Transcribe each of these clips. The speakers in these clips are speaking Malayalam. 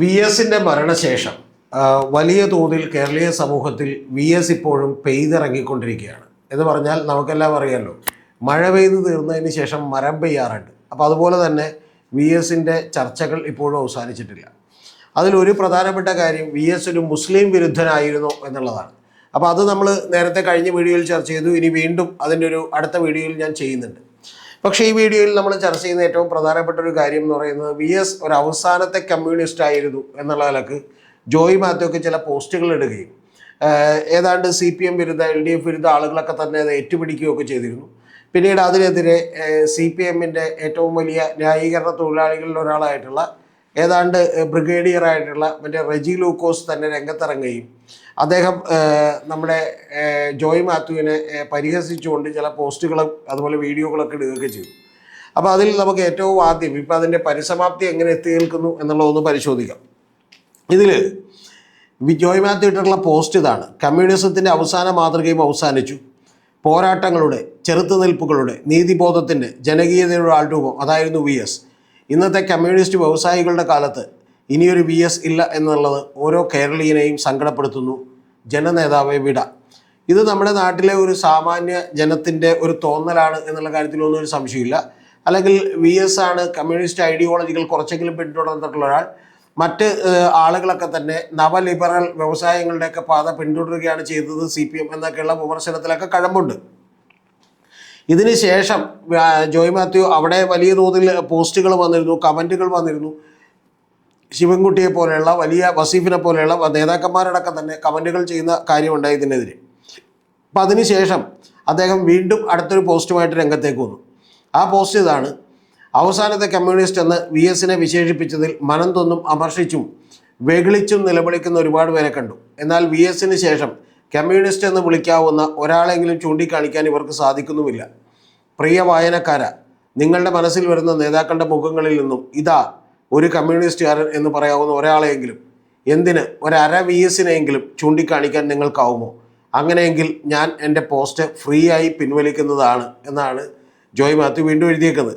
വി എസിന്റെ മരണശേഷം വലിയ തോതിൽ കേരളീയ സമൂഹത്തിൽ വി എസ് ഇപ്പോഴും പെയ്തിറങ്ങിക്കൊണ്ടിരിക്കുകയാണ്. എന്ന് പറഞ്ഞാൽ നമുക്കെല്ലാം അറിയാമല്ലോ മഴ പെയ്ത് തീർന്നതിന് ശേഷം മരം പെയ്യാറുണ്ട്. അപ്പോൾ അതുപോലെ തന്നെ വി എസിന്റെ ചർച്ചകൾ ഇപ്പോഴും അവസാനിച്ചിട്ടില്ല. അതിലൊരു പ്രധാനപ്പെട്ട കാര്യം വി എസ് ഒരു മുസ്ലിം വിരുദ്ധനായിരുന്നു എന്നുള്ളതാണ്. അപ്പോൾ അത് നമ്മൾ നേരത്തെ കഴിഞ്ഞ വീഡിയോയിൽ ചർച്ച ചെയ്തു ഇനി വീണ്ടും അതിന്റെ ഒരു അടുത്ത വീഡിയോയിൽ ഞാൻ ചെയ്യുന്നുണ്ട്. പക്ഷേ ഈ വീഡിയോയിൽ നമ്മൾ ചർച്ച ചെയ്യുന്ന ഏറ്റവും പ്രധാനപ്പെട്ട ഒരു കാര്യം എന്ന് പറയുന്നത് വി എസ് ഒരു അവസാനത്തെ കമ്മ്യൂണിസ്റ്റ് ആയിരുന്നു എന്നുള്ള നിലയ്ക്ക് ജോയ് മാത്യുവൊക്കെ ചില പോസ്റ്റുകൾ ഇടുകയും ഏതാണ്ട് സി പി എം വിരുദ്ധ എൽ ഡി എഫ് വിരുദ്ധ ആളുകളൊക്കെ തന്നെ അത് ഏറ്റുപിടിക്കുകയൊക്കെ ചെയ്തിരുന്നു. പിന്നീട് അതിനെതിരെ സി പി എമ്മിന്റെ ഏറ്റവും വലിയ ന്യായീകരണ തൊഴിലാളികളിൽ ഒരാളായിട്ടുള്ള ഏതാണ്ട് ബ്രിഗേഡിയർ ആയിട്ടുള്ള മറ്റേ റെജി ലൂക്കോസ് തന്നെ രംഗത്തിറങ്ങുകയും അദ്ദേഹം നമ്മുടെ ജോയ് മാത്യുവിനെ പരിഹസിച്ചുകൊണ്ട് ചില പോസ്റ്റുകളും അതുപോലെ വീഡിയോകളൊക്കെ ഇടുകയൊക്കെ ചെയ്തു. അപ്പോൾ അതിൽ നമുക്ക് ഏറ്റവും ആദ്യം ഇപ്പം അതിന്റെ പരിസമാപ്തി എങ്ങനെ എത്തി നിൽക്കുന്നു എന്നുള്ളതൊന്ന് പരിശോധിക്കാം. ഇതിൽ ജോയ് മാത്യു ഇട്ടിട്ടുള്ള പോസ്റ്റ് ഇതാണ്. കമ്മ്യൂണിസത്തിന്റെ അവസാന മാതൃകയും അവസാനിച്ചു. പോരാട്ടങ്ങളുടെ ചെറുത്തുനിൽപ്പുകളുടെ നീതിബോധത്തിന്റെ ജനകീയതയുടെ ആൾരൂപം അതായിരുന്നു വി എസ്. ഇന്നത്തെ കമ്മ്യൂണിസ്റ്റ് വ്യവസായികളുടെ കാലത്ത് ഇനിയൊരു വി എസ് ഇല്ല എന്നുള്ളത് ഓരോ കേരളീയനെയും സങ്കടപ്പെടുത്തുന്നു ജനനേതാവെ വിട. ഇത് നമ്മുടെ നാട്ടിലെ ഒരു സാമാന്യ ജനത്തിന്റെ ഒരു തോന്നലാണ് എന്നുള്ള കാര്യത്തിലൊന്നും ഒരു സംശയമില്ല. അല്ലെങ്കിൽ വി എസ് ആണ് കമ്മ്യൂണിസ്റ്റ് ഐഡിയോളജികൾ കുറച്ചെങ്കിലും പിന്തുടർന്നിട്ടുള്ള ഒരാൾ. മറ്റ് ആളുകളൊക്കെ തന്നെ നവലിബറൽ വ്യവസായങ്ങളുടെയൊക്കെ പാത പിന്തുടരുകയാണ് ചെയ്തത് സി പി എം എന്നൊക്കെയുള്ള വിമർശനത്തിലൊക്കെ കഴമ്പുണ്ട്. ഇതിന് ശേഷം ജോയ് മാത്യു അവിടെ വലിയ തോതിൽ പോസ്റ്റുകൾ വന്നിരുന്നു കമന്റുകൾ വന്നിരുന്നു. ശിവൻകുട്ടിയെ പോലെയുള്ള വലിയ വസീഫിനെ പോലെയുള്ള നേതാക്കന്മാരടക്കം തന്നെ കമന്റുകൾ ചെയ്യുന്ന കാര്യമുണ്ടായി ഇതിനെതിരെ. അപ്പം അതിനുശേഷം അദ്ദേഹം വീണ്ടും അടുത്തൊരു പോസ്റ്റുമായിട്ട് രംഗത്തേക്ക് വന്നു. ആ പോസ്റ്റ് ഇതാണ് അവസാനത്തെ കമ്മ്യൂണിസ്റ്റ് എന്ന് വി എസിനെ വിശേഷിപ്പിച്ചതിൽ മനം തൊന്നും അമർഷിച്ചും വെകിളിച്ചും നിലവിളിക്കുന്ന ഒരുപാട് പേരെ കണ്ടു. എന്നാൽ വി എസിന് ശേഷം കമ്മ്യൂണിസ്റ്റ് എന്ന് വിളിക്കാവുന്ന ഒരാളെങ്കിലും ചൂണ്ടിക്കാണിക്കാൻ ഇവർക്ക് സാധിക്കുന്നുമില്ല. പ്രിയ വായനക്കാര നിങ്ങളുടെ മനസ്സിൽ വരുന്ന നേതാക്കളുടെ മുഖങ്ങളിൽ നിന്നും ഇതാ ഒരു കമ്മ്യൂണിസ്റ്റുകാരൻ എന്ന് പറയാവുന്ന ഒരാളെയെങ്കിലും എന്തിന് ഒരര വി എസിനെയെങ്കിലും ചൂണ്ടിക്കാണിക്കാൻ നിങ്ങൾക്കാവുമോ? അങ്ങനെയെങ്കിൽ ഞാൻ എന്റെ പോസ്റ്റ് ഫ്രീ ആയി പിൻവലിക്കുന്നതാണ് എന്നാണ് ജോയ് മാത്യു വീണ്ടും എഴുതിയേക്കുന്നത്.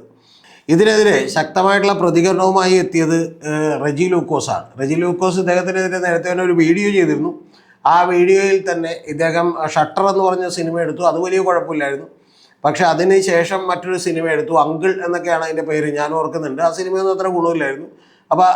ഇതിനെതിരെ ശക്തമായിട്ടുള്ള പ്രതികരണവുമായി എത്തിയത് റെജി ലൂക്കോസാണ്. റെജി ലൂക്കോസ് ഇദ്ദേഹത്തിനെതിരെ നേരത്തെ തന്നെ ഒരു വീഡിയോ ചെയ്തിരുന്നു. ആ വീഡിയോയിൽ തന്നെ ഇദ്ദേഹം ഷട്ടർ എന്ന് പറഞ്ഞ സിനിമ എടുത്തു. അത് വലിയ കുഴപ്പമില്ലായിരുന്നു. പക്ഷെ അതിന് ശേഷം മറ്റൊരു സിനിമ എടുത്തു. അങ്കിൾ എന്നൊക്കെയാണ് അതിന്റെ പേര്. ഞാൻ ഓർക്കുന്നുണ്ട്. ആ സിനിമയൊന്നും അത്ര ഗുണമില്ലായിരുന്നു. അപ്പോൾ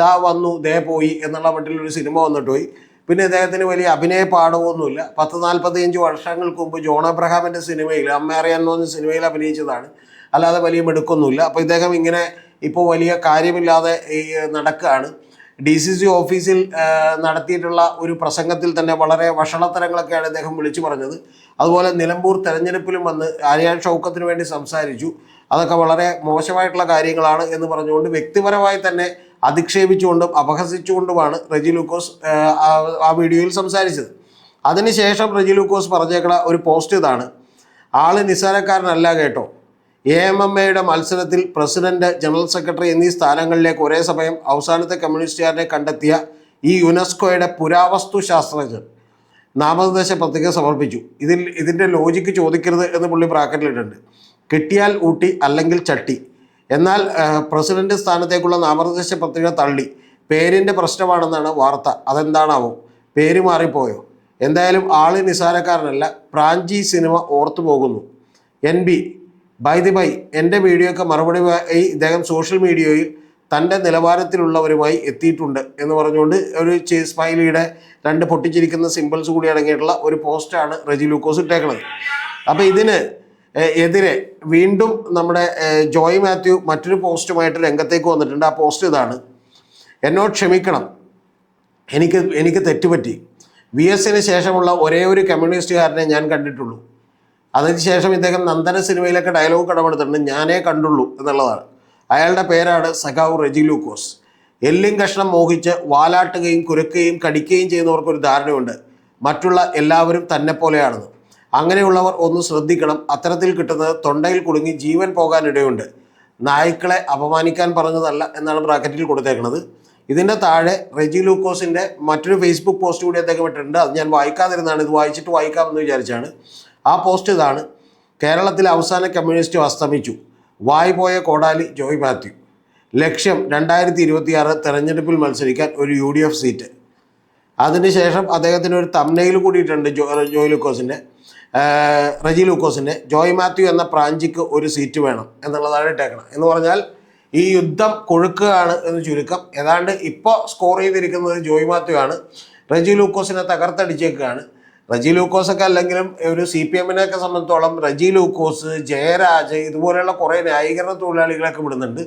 ദാ വന്നു ദേ പോയി എന്നുള്ള മട്ടിലൊരു സിനിമ വന്നിട്ട് പോയി പിന്നെ അദ്ദേഹത്തിന് വലിയ അഭിനയ പാഠമൊന്നുമില്ല പത്ത് നാൽപ്പത്തിയഞ്ച് വർഷങ്ങൾക്ക് മുമ്പ് ജോൺ അബ്രഹാമിന്റെ സിനിമയിൽ അമ്മ അറിയാമെന്ന് പറഞ്ഞ സിനിമയിൽ അഭിനയിച്ചതാണ്. അല്ലാതെ വലിയ മെടുക്കൊന്നുമില്ല. അപ്പോൾ ഇദ്ദേഹം ഇങ്ങനെ ഇപ്പോൾ വലിയ കാര്യമില്ലാതെ നടക്കുകയാണ്. ഡി സി സി ഓഫീസിൽ നടത്തിയിട്ടുള്ള ഒരു പ്രസംഗത്തിൽ തന്നെ വളരെ വഷളത്തരങ്ങളൊക്കെയാണ് ഇദ്ദേഹം വിളിച്ചു പറഞ്ഞത്. അതുപോലെ നിലമ്പൂർ തെരഞ്ഞെടുപ്പിലും വന്ന് ആര്യാൻ ഷൗക്കത്തിന് വേണ്ടി സംസാരിച്ചു. അതൊക്കെ വളരെ മോശമായിട്ടുള്ള കാര്യങ്ങളാണ് എന്ന് പറഞ്ഞുകൊണ്ട് വ്യക്തിപരമായി തന്നെ അധിക്ഷേപിച്ചുകൊണ്ടും അപഹസിച്ചുകൊണ്ടുമാണ് റെജി ലൂക്കോസ് ആ വീഡിയോയിൽ സംസാരിച്ചത്. അതിനുശേഷം റെജി ലൂക്കോസ് പറഞ്ഞേക്കുന്ന ഒരു പോസ്റ്റ് ഇതാണ്. ആൾ നിസ്സാരക്കാരനല്ല കേട്ടോ. എ എം എം എയുടെ മത്സരത്തിൽ പ്രസിഡന്റ് ജനറൽ സെക്രട്ടറി എന്നീ സ്ഥാനങ്ങളിലേക്ക് ഒരേ സമയം അവസാനത്തെ കമ്മ്യൂണിസ്റ്റുകാരനെ കണ്ടെത്തിയ ഈ യുനെസ്കോയുടെ പുരാവസ്തു ശാസ്ത്രജ്ഞർ നാമനിർദ്ദേശ പത്രിക സമർപ്പിച്ചു. ഇതിൽ ഇതിന്റെ ലോജിക്ക് ചോദിക്കരുത് എന്ന് പുള്ളി ബ്രാക്കറ്റിലിട്ടുണ്ട് കിട്ടിയാൽ ഊട്ടി അല്ലെങ്കിൽ ചട്ടി. എന്നാൽ പ്രസിഡന്റ് സ്ഥാനത്തേക്കുള്ള നാമനിർദ്ദേശ പത്രിക തള്ളി. പേരിന്റെ പ്രശ്നമാണെന്നാണ് വാർത്ത. അതെന്താണാവോ? പേര് മാറിപ്പോയോ? എന്തായാലും ആൾ നിസാരക്കാരനല്ല പ്രാഞ്ചി സിനിമ ഓർത്തു പോകുന്നു N B by the by എന്റെ വീഡിയോയ്ക്ക് മറുപടി ഇദ്ദേഹം സോഷ്യൽ മീഡിയയിൽ തന്റെ നിലവാരത്തിലുള്ളവരുമായി എത്തിയിട്ടുണ്ട് എന്ന് പറഞ്ഞുകൊണ്ട് ഒരു ചേസ് ഫൈലിയുടെ രണ്ട് പൊട്ടിച്ചിരിക്കുന്ന സിമ്പിൾസ് കൂടി അടങ്ങിയിട്ടുള്ള ഒരു പോസ്റ്റാണ് റെജി ലൂക്കോസ് ഇട്ടേക്കുന്നത് അപ്പോൾ ഇതിന് എതിരെ വീണ്ടും നമ്മുടെ ജോയ് മാത്യു മറ്റൊരു പോസ്റ്റുമായിട്ട് രംഗത്തേക്ക് വന്നിട്ടുണ്ട്. ആ പോസ്റ്റ് ഇതാണ്. എന്നോട് ക്ഷമിക്കണം. എനിക്ക് എനിക്ക് തെറ്റുപറ്റി. വി എസിന് ശേഷമുള്ള ഒരേ ഒരു കമ്മ്യൂണിസ്റ്റുകാരനെ ഞാൻ കണ്ടിട്ടുള്ളൂ. അതിനുശേഷം ഇദ്ദേഹം നന്ദന സിനിമയിലൊക്കെ ഡയലോഗ് കടമെടുത്തിട്ടുണ്ട് ഞാനേ കണ്ടുള്ളൂ എന്നുള്ളതാണ്. അയാളുടെ പേരാണ് സഖാവ് റെജി ലൂക്കോസ്. എല്ലും കഷ്ണം മോഹിച്ച് വാലാട്ടുകയും കുരക്കുകയും കടിക്കുകയും ചെയ്യുന്നവർക്ക് ഒരു ധാരണയുണ്ട്. മറ്റുള്ള എല്ലാവരും തന്നെ പോലെയാണെന്ന്. അങ്ങനെയുള്ളവർ ഒന്ന് ശ്രദ്ധിക്കണം. അത്തരത്തിൽ കിട്ടുന്നത് തൊണ്ടയിൽ കുടുങ്ങി ജീവൻ പോകാനിടയുണ്ട്. നായ്ക്കളെ അപമാനിക്കാൻ പറഞ്ഞതല്ല എന്നാണ് ബ്രാക്കറ്റിൽ കൊടുത്തേക്കുന്നത് ഇതിന്റെ താഴെ റെജി ലൂക്കോസിന്റെ മറ്റൊരു ഫേസ്ബുക്ക് പോസ്റ്റ് കൂടി അദ്ദേഹം ഇട്ടിട്ടുണ്ട്. അത് ഞാൻ വായിക്കാതിരുന്നാണ്. ഇത് വായിച്ചിട്ട് വായിക്കാമെന്ന് വിചാരിച്ചാണ്. ആ പോസ്റ്റ് ഇതാണ്. കേരളത്തിലെ അവസാന കമ്മ്യൂണിസ്റ്റ് അസ്തമിച്ചു. വായ് പോയ കോടാലി ജോയ് മാത്യു. ലക്ഷ്യം രണ്ടായിരത്തി ഇരുപത്തിയാറ് തെരഞ്ഞെടുപ്പിൽ മത്സരിക്കാൻ ഒരു യു ഡി എഫ് സീറ്റ്. അതിനുശേഷം അദ്ദേഹത്തിന് ഒരു തമ്മനയിൽ കൂടിയിട്ടുണ്ട് ജോ ജോയ് ലൂക്കോസിന്റെ റജി ലൂക്കോസിന്റെ ജോയ് മാത്യു എന്ന പ്രാഞ്ചിക്ക് ഒരു സീറ്റ് വേണം എന്നുള്ളതാണ് ഇട്ടേക്കണം എന്ന് പറഞ്ഞാൽ ഈ യുദ്ധം കൊഴുക്കുകയാണ് എന്ന് ചുരുക്കം. ഏതാണ്ട് ഇപ്പോൾ സ്കോർ ചെയ്തിരിക്കുന്നത് ജോയ് മാത്യു ആണ് റജി ലൂക്കോസിനെ തകർത്തടിച്ചേക്കുകയാണ്. റജി ലൂക്കോസൊക്കെ അല്ലെങ്കിലും ഒരു സി പി എമ്മിനെയൊക്കെ സംബന്ധിച്ചോളം റജി ലൂക്കോസ് ജയരാജ് ഇതുപോലെയുള്ള കുറേ ന്യായീകരണ തൊഴിലാളികളൊക്കെ വിടുന്നുണ്ട്.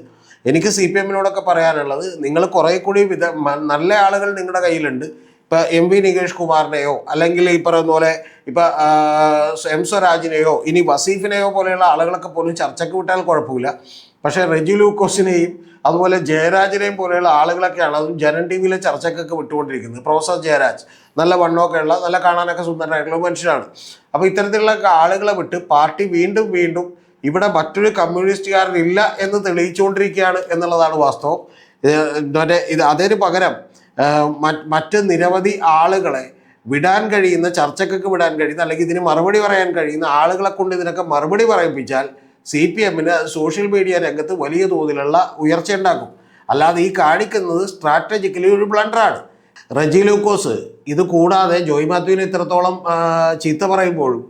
എനിക്ക് സി പി എമ്മിനോടൊക്കെ പറയാനുള്ളത് നിങ്ങൾ കുറേ കൂടി വിധ നല്ല ആളുകൾ നിങ്ങളുടെ കയ്യിലുണ്ട്. ഇപ്പൊ എം വി നികേഷ് കുമാറിനെയോ അല്ലെങ്കിൽ ഈ പറയുന്ന പോലെ ഇപ്പൊ എം സ്വരാജിനെയോ ഇനി വസീഫിനെയോ പോലെയുള്ള ആളുകളൊക്കെ പോലും ചർച്ചയ്ക്ക് വിട്ടാൽ കുഴപ്പമില്ല. പക്ഷേ റെജി ലൂക്കോസിനെയും അതുപോലെ ജയരാജിനെയും പോലെയുള്ള ആളുകളൊക്കെയാണ് അതും ജനൻ ടി വിയിലെ ചർച്ചയ്ക്കൊക്കെ വിട്ടുകൊണ്ടിരിക്കുന്നത്. പ്രൊഫസർ ജയരാജ് നല്ല വണ്ണമൊക്കെ ഉള്ള നല്ല കാണാനൊക്കെ സുന്ദരനായിട്ടുള്ള മനുഷ്യനാണ്. അപ്പോൾ ഇത്തരത്തിലുള്ള ആളുകളെ വിട്ട് പാർട്ടി വീണ്ടും വീണ്ടും ഇവിടെ മറ്റൊരു കമ്മ്യൂണിസ്റ്റുകാരൻ ഇല്ല എന്ന് തെളിയിച്ചുകൊണ്ടിരിക്കുകയാണ് എന്നുള്ളതാണ് വാസ്തവം. മറ്റേ ഇത് അതിന് പകരം മറ്റ് നിരവധി ആളുകളെ വിടാൻ കഴിയുന്ന ചർച്ചക്കൊക്കെ വിടാൻ കഴിയുന്ന അല്ലെങ്കിൽ ഇതിന് മറുപടി പറയാൻ കഴിയുന്ന ആളുകളെ കൊണ്ട് ഇതിനൊക്കെ മറുപടി പറയിപ്പിച്ചാൽ സി പി എമ്മിന് സോഷ്യൽ മീഡിയ രംഗത്ത് വലിയ തോതിലുള്ള ഉയർച്ച ഉണ്ടാക്കും. അല്ലാതെ ഈ കാണിക്കുന്നത് സ്ട്രാറ്റജിക്കലി ഒരു ബ്ലണ്ടറാണ്. റജി ലൂക്കോസ് ഇത് കൂടാതെ ജോയ് മാത്യുവിനെ ഇത്രത്തോളം ചീത്ത പറയുമ്പോഴും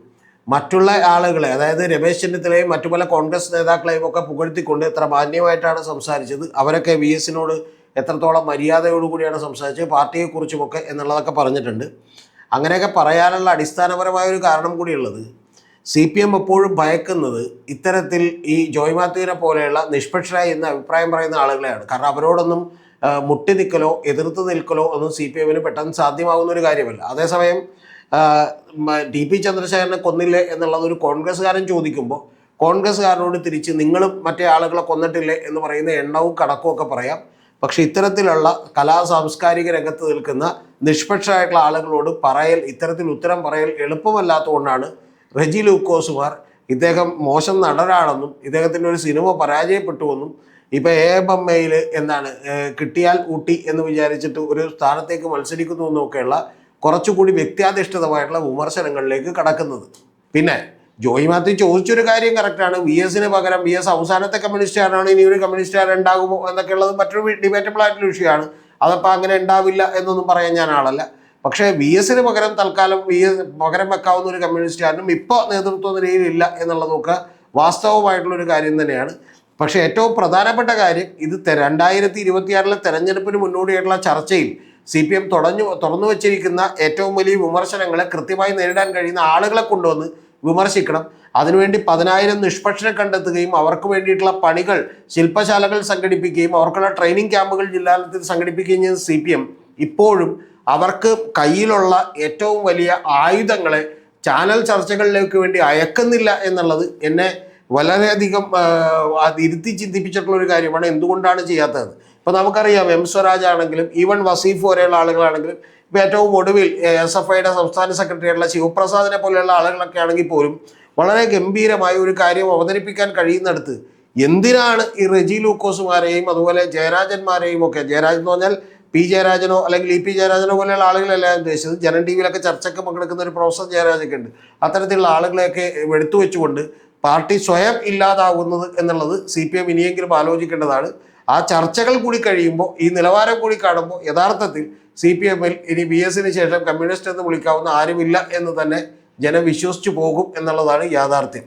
മറ്റുള്ള ആളുകളെ അതായത് രമേശ് ചെന്നിത്തലയും മറ്റു പല കോൺഗ്രസ് നേതാക്കളെയും ഒക്കെ പുകഴ്ത്തിക്കൊണ്ട് എത്ര മാന്യമായിട്ടാണ് സംസാരിച്ചത്. അവരൊക്കെ വി എസിനോട് എത്രത്തോളം മര്യാദയോടുകൂടിയാണ് സംസാരിച്ചത് പാർട്ടിയെക്കുറിച്ചുമൊക്കെ എന്നുള്ളതൊക്കെ പറഞ്ഞിട്ടുണ്ട്. അങ്ങനെയൊക്കെ പറയാനുള്ള അടിസ്ഥാനപരമായ ഒരു കാരണം കൂടിയുള്ളത് സി പി എം എപ്പോഴും ഭയക്കുന്നത് ഇത്തരത്തിൽ ഈ ജോയ് മാത്യുവിനെ പോലെയുള്ള നിഷ്പക്ഷരായി എന്ന് അഭിപ്രായം പറയുന്ന ആളുകളെയാണ്. കാരണം അവരോടൊന്നും മുട്ടി നിൽക്കലോ എതിർത്ത് നിൽക്കലോ ഒന്നും സി പി എമ്മിന് പെട്ടെന്ന് സാധ്യമാകുന്ന ഒരു കാര്യമല്ല. അതേസമയം ടി പി ചന്ദ്രശേഖരനെ കൊന്നില്ലേ എന്നുള്ളത് ഒരു കോൺഗ്രസ്സുകാരൻ ചോദിക്കുമ്പോൾ കോൺഗ്രസ്സുകാരനോട് തിരിച്ച് നിങ്ങളും മറ്റേ ആളുകളെ കൊന്നിട്ടില്ലേ എന്ന് പറയുന്ന എണ്ണവും കണക്കും ഒക്കെ പറയാം. പക്ഷെ ഇത്തരത്തിലുള്ള കലാ സാംസ്കാരിക രംഗത്ത് നിൽക്കുന്ന നിഷ്പക്ഷമായിട്ടുള്ള ആളുകളോട് പറയൽ ഇത്തരത്തിൽ ഉത്തരം പറയൽ എളുപ്പമല്ലാത്തതുകൊണ്ടാണ് റെജി ലൂക്കോസുമാർ ഇദ്ദേഹം മോശം നടനാണെന്നും ഇദ്ദേഹത്തിന്റെ ഒരു സിനിമ പരാജയപ്പെട്ടുവെന്നും ഇപ്പം എ ബമ്മയിൽ എന്താണ് കിട്ടിയാൽ ഊട്ടി എന്ന് വിചാരിച്ചിട്ട് ഒരു സ്ഥാനത്തേക്ക് മത്സരിക്കുന്നു എന്നൊക്കെയുള്ള കുറച്ചുകൂടി വ്യക്തിയാധിഷ്ഠിതമായിട്ടുള്ള വിമർശനങ്ങളിലേക്ക് കടക്കുന്നത്. പിന്നെ ജോയി മാത്യു ചോദിച്ചൊരു കാര്യം കറക്റ്റാണ് വി എസിന് പകരം വി എസ് അവസാനത്തെ കമ്മ്യൂണിസ്റ്റുകാരനാണ് ഇനി ഒരു കമ്മ്യൂണിസ്റ്റുകാരൻ ഉണ്ടാകുമോ എന്നൊക്കെയുള്ളത് മറ്റൊരു ഡിബേറ്റബിൾ ആയിട്ടുള്ള വിഷയമാണ്. അതപ്പോൾ അങ്ങനെ ഉണ്ടാവില്ല എന്നൊന്നും പറയാൻ ഞാൻ ആളല്ല. പക്ഷേ വി എസിന് പകരം തൽക്കാലം വി എസ് പകരം വെക്കാവുന്ന ഒരു കമ്മ്യൂണിസ്റ്റുകാരനും ഇപ്പോൾ നേതൃത്വ നിലയിലില്ല എന്നുള്ളതൊക്കെ വാസ്തവമായിട്ടുള്ളൊരു കാര്യം തന്നെയാണ്. പക്ഷേ ഏറ്റവും പ്രധാനപ്പെട്ട കാര്യം ഇത് രണ്ടായിരത്തി ഇരുപത്തിയാറിലെ തെരഞ്ഞെടുപ്പിന് മുന്നോടിയായിട്ടുള്ള ചർച്ചയിൽ സി പി എം തുടഞ്ഞു തുറന്നു വച്ചിരിക്കുന്ന ഏറ്റവും വലിയ വിമർശനങ്ങളെ കൃത്യമായി നേരിടാൻ കഴിയുന്ന ആളുകളെ കൊണ്ടുവന്ന് വിമർശിക്കണം. അതിനുവേണ്ടി പതിനായിരം നിഷ്പക്ഷരെ കണ്ടെത്തുകയും അവർക്ക് വേണ്ടിയിട്ടുള്ള പണികൾ ശില്പശാലകൾ സംഘടിപ്പിക്കുകയും അവർക്കുള്ള ട്രെയിനിങ് ക്യാമ്പുകൾ ജില്ലാതലത്തിൽ സംഘടിപ്പിക്കുകയും ചെയ്ത സി പി എം ഇപ്പോഴും അവർക്ക് കയ്യിലുള്ള ഏറ്റവും വലിയ ആയുധങ്ങളെ ചാനൽ ചർച്ചകളിലേക്ക് വേണ്ടി അയക്കുന്നില്ല എന്നുള്ളത് എന്നെ വളരെയധികം ഇരുത്തി ചിന്തിപ്പിച്ചിട്ടുള്ള ഒരു കാര്യമാണ് എന്തുകൊണ്ടാണ് ചെയ്യാത്തത്. ഇപ്പൊ നമുക്കറിയാം എം സ്വരാജ് ആണെങ്കിലും ഈവൻ വസീഫ് പോലെയുള്ള ആളുകളാണെങ്കിലും ഏറ്റവും ഒടുവിൽ എസ് എഫ് ഐയുടെ സംസ്ഥാന സെക്രട്ടറി ആയിട്ടുള്ള ശിവപ്രസാദിനെ പോലെയുള്ള ആളുകളൊക്കെ ആണെങ്കിൽ പോലും വളരെ ഗംഭീരമായ ഒരു കാര്യം അവതരിപ്പിക്കാൻ കഴിയുന്നിടത്ത് എന്തിനാണ് ഈ റെജി ലൂക്കോസുമാരെയും അതുപോലെ ജയരാജന്മാരെയും ഒക്കെ ജയരാജൻ എന്ന് പറഞ്ഞാൽ പി ജയരാജനോ അല്ലെങ്കിൽ ഇ പി ജയരാജനോ പോലെയുള്ള ആളുകളല്ല ഉദ്ദേശിച്ചത് ജനൻ ടി വിയിലൊക്കെ ചർച്ചയ്ക്ക് പങ്കെടുക്കുന്ന ഒരു പ്രൊഫസർ ജയരാജൊക്കെ ഉണ്ട്. അത്തരത്തിലുള്ള ആളുകളെയൊക്കെ എടുത്തു വെച്ചുകൊണ്ട് പാർട്ടി സ്വയം ഇല്ലാതാകുന്നത് എന്നുള്ളത് സി പി എം ഇനിയെങ്കിലും ആലോചിക്കേണ്ടതാണ്. ആ ചർച്ചകൾ കൂടി കഴിയുമ്പോൾ ഈ നിലവാരം കൂടി കാണുമ്പോൾ യഥാർത്ഥത്തിൽ സി പി എമ്മിൽ ഇനി ബി എസിന് ശേഷം കമ്മ്യൂണിസ്റ്റ് എന്ന് വിളിക്കാവുന്ന ആരുമില്ല എന്ന് തന്നെ ജനം വിശ്വസിച്ചു പോകും എന്നുള്ളതാണ് യാഥാർത്ഥ്യം.